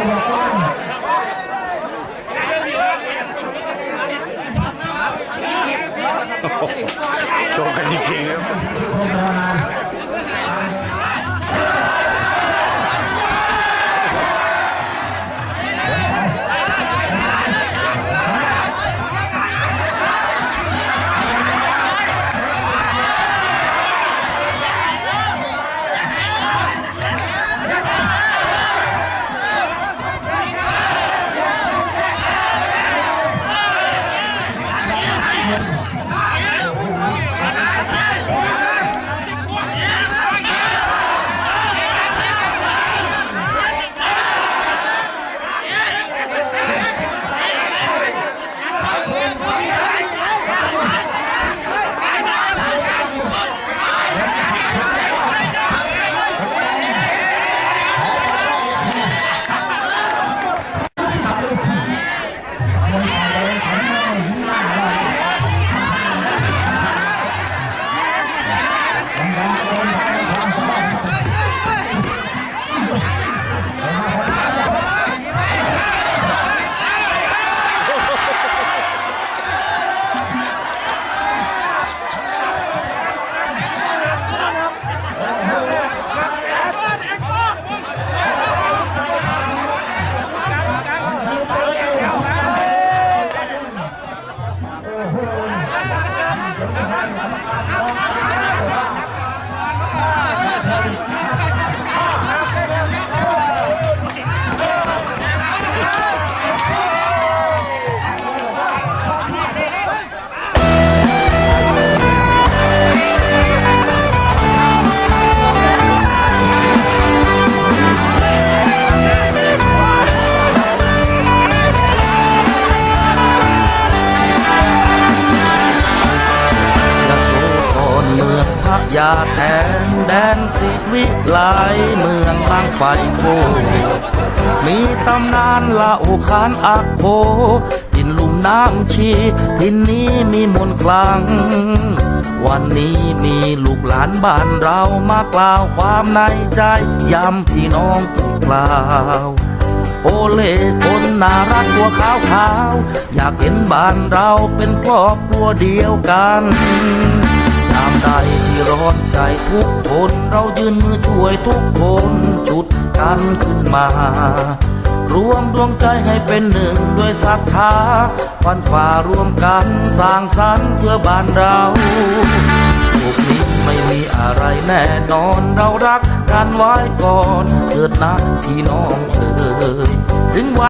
Oh, my God. ย พระยาแทนแดนสิวิไลเมืองบางไฟโกมีตำนานเล่าขานอักโคดินลุ่มน้ำชีทินนี้มีมนต์คลัง วันนี้มีลูกหลานบ้านเรามากล่าวความในใจย้ำพี่น้องอีกกล่าวโอเล่คนน่ารักตัวขาวขาว อยากเห็นบ้านเราเป็นครอบครัวเดียวกัน ยามใดที่ร้อนใจทุกคนเรายืนมือช่วยทุกคนจุดกันขึ้นมา รวมดวงใจให้เป็นหนึ่งด้วยศรัทธาฟันฝ่ารวมกันสร้างสรรค์เพื่อบ้านเราโลกนี้ไม่มีอะไรแน่นอนเรารักกันไว้ก่อนเกิดนะพี่น้องเอ่ยถึงวัน